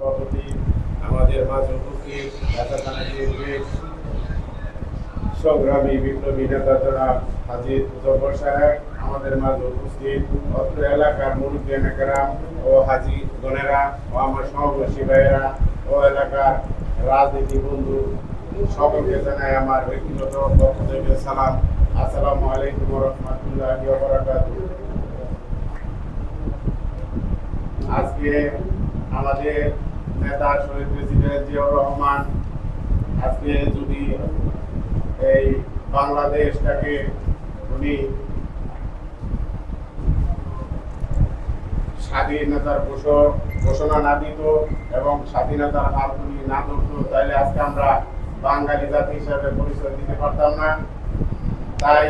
সভাপতি, আমাদের সংগ্রামী বিপ্লবী নেতা জনাব হাজি জব্বর সাহেব, আমাদের মাঝে উপস্থিত অত্র এলাকার মুরব্বী ও হাজি ও আমার ভাইয়েরা ও এলাকার রাজনীতি বন্ধু, সকলকে জানাই আমার ব্যক্তিগত পক্ষ থেকে সালাম। আসসালামু আলাইকুম রহমতুল্লাহ আজকে আমাদের নেতা শহীদ প্রেসিডেন্ট জিয়াউর রহমান, আজকে যদি এই বাংলাদেশটাকে উনি স্বাধীনতার ঘোষণা না দিত এবং স্বাধীনতার হাত উনি না ধরতো, তাহলে আজকে আমরা বাঙালি জাতি হিসাবে পরিচয় দিতে পারতাম না। তাই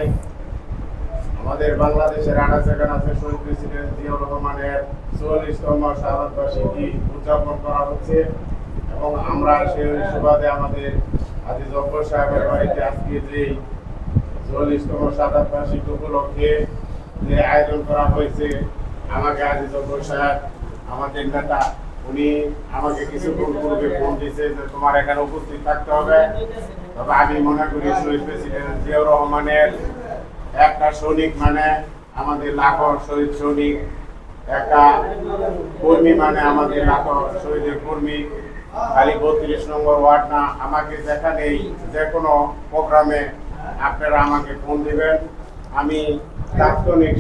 আমাদের বাংলাদেশের আনাচে কানাচে শহীদ প্রেসিডেন্ট জিয়াউর রহমানের চুয়াল্লিশতম শাহাদ বার্ষিকী উদযাপন করা হচ্ছে। এবং আমরা সেই সুবাদে আমাদের আদি জব্বর সাহেবের বাড়িতে আজকে যে চুয়াল্লিশতম শাহাদ বার্ষিকী উপলক্ষে যে আয়োজন করা হয়েছে, আমাকে আদি জব্বর সাহেব, আমাদের নেতা, উনি আমাকে কিছুক্ষণ পূর্বে ফোন দিয়েছে যে তোমার এখানে উপস্থিত থাকতে হবে। তবে আমি মনে করি শহীদ প্রেসিডেন্ট জিয়াউর রহমানের একটা সৈনিক মানে আমাদের লাখো শহীদ সৈনিক, একটা কর্মী মানে আমাদের লাখো শহীদের কর্মী। খালি বত্রিশ নম্বর ওয়ার্ড না, আমাকে যেখানেই যে কোনো প্রোগ্রামে আপনারা আমাকে ফোন দিবেন। আমি তাৎক্ষণিক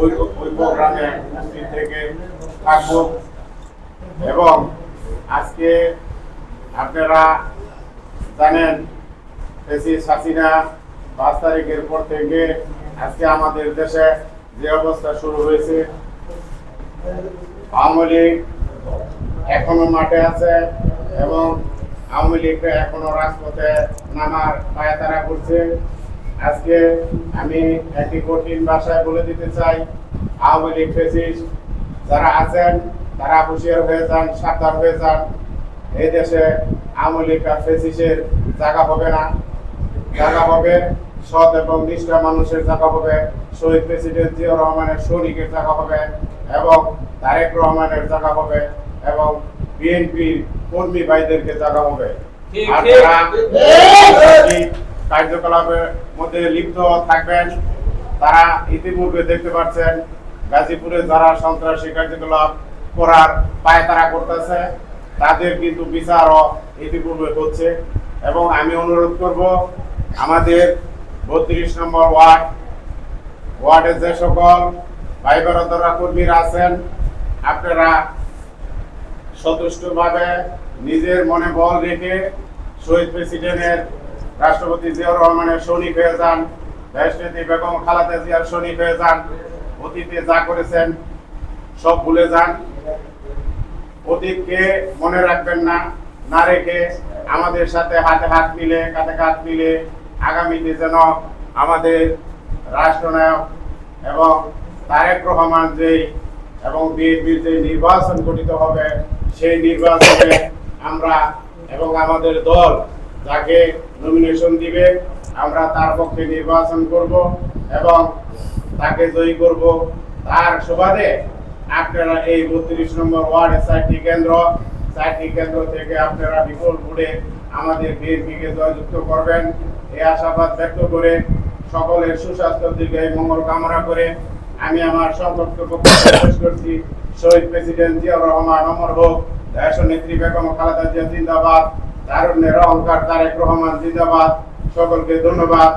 ওই ওই প্রোগ্রামে উপস্থিত থেকে থাকব। এবং আজকে আপনারা জানেন প্রেসিডেন্ট হাসিনা পাঁচ তারিখের পর থেকে আজকে আমাদের দেশে যে অবস্থা শুরু হয়েছে, আওয়ামী লীগ এখনও মাঠে আছে এবং আওয়ামী লীগ এখনও রাজপথে নামার পায়তারা করছে আজকে আমি একটি কঠিন ভাষায় বলে দিতে চাই, আওয়ামী লীগ ফেসিস যারা আছেন, তারা হুঁশিয়ার হয়ে যান, সাবধান হয়ে যান। এই দেশে আওয়ামী লীগ আর ফেসিসের জায়গা হবে না। জায়গা হবে সৎ এবং নিষ্ঠা মানুষের জায়গা হবে শহীদ প্রেসিডেন্ট জিয়াউর রহমানের সৈনিকের জায়গা হবে এবং তারেক রহমানের জায়গা হবে এবং বিএনপির কর্মী ভাইদেরকে জায়গা হবে। আর যারা কার্যকলাপের মধ্যে লিপ্ত থাকবেন তারা ইতিপূর্বে দেখতে পাচ্ছেন গাজীপুরে যারা সন্ত্রাসী কার্যকলাপ করার পায়তারা করতেছে তাদের কিন্তু বিচারও ইতিপূর্বে হচ্ছে। এবং আমি অনুরোধ করব আমাদের বত্রিশ নম্বর ওয়ার্ড। ওয়ার্ডে যে সকল ভাই কর্মীরা আছেন, আপনারা সন্তুষ্টভাবে নিজের মনে বল রেখে শহীদ প্রেসিডেন্টের রাষ্ট্রপতি জিয়াউর রহমানের সৈনিক হয়ে যান, দেশনেত্রী বেগম খালেদা জিয়ার সৈনিক হয়ে যান, অতীতে যা করেছেন সব ভুলে যান। অতীতকে মনে রাখবেন না না রেখে আমাদের সাথে হাতে হাত মিলে, কাঁধে কাঁধ মিলে আগামীতে যেন আমাদের রাষ্ট্রনায়ক এবং তারেক রহমান যেই এবং বিএনপির যে নির্বাচন গঠিত হবে, সেই নির্বাচনে আমরা এবং আমাদের দল যাকে নমিনেশন দিবে, আমরা তার পক্ষে নির্বাচন করব এবং তাকে জয়ী করব। তার সুবাদে আপনারা এই বত্রিশ নম্বর ওয়ার্ডের চারটি কেন্দ্র চারটি কেন্দ্র থেকে আপনারা বিপুল ভোটে আমাদের বিএনপিকে জয়যুক্ত করবেন। এই আশাবাদ ব্যক্ত করে সকলের সুস্বাস্থ্য দিকে মঙ্গল কামনা করে আমি আমার সংক্ষিপ্ত বক্তব্য করছি। শহীদ প্রেসিডেন্ট জিয়াউর রহমান, অমর হোক, দেশ নেত্রী বেগম খালেদা জিয়া জিন্দাবাদ, তারুণ্যের অহংকার তারেক রহমান জিন্দাবাদ। সকলকে ধন্যবাদ।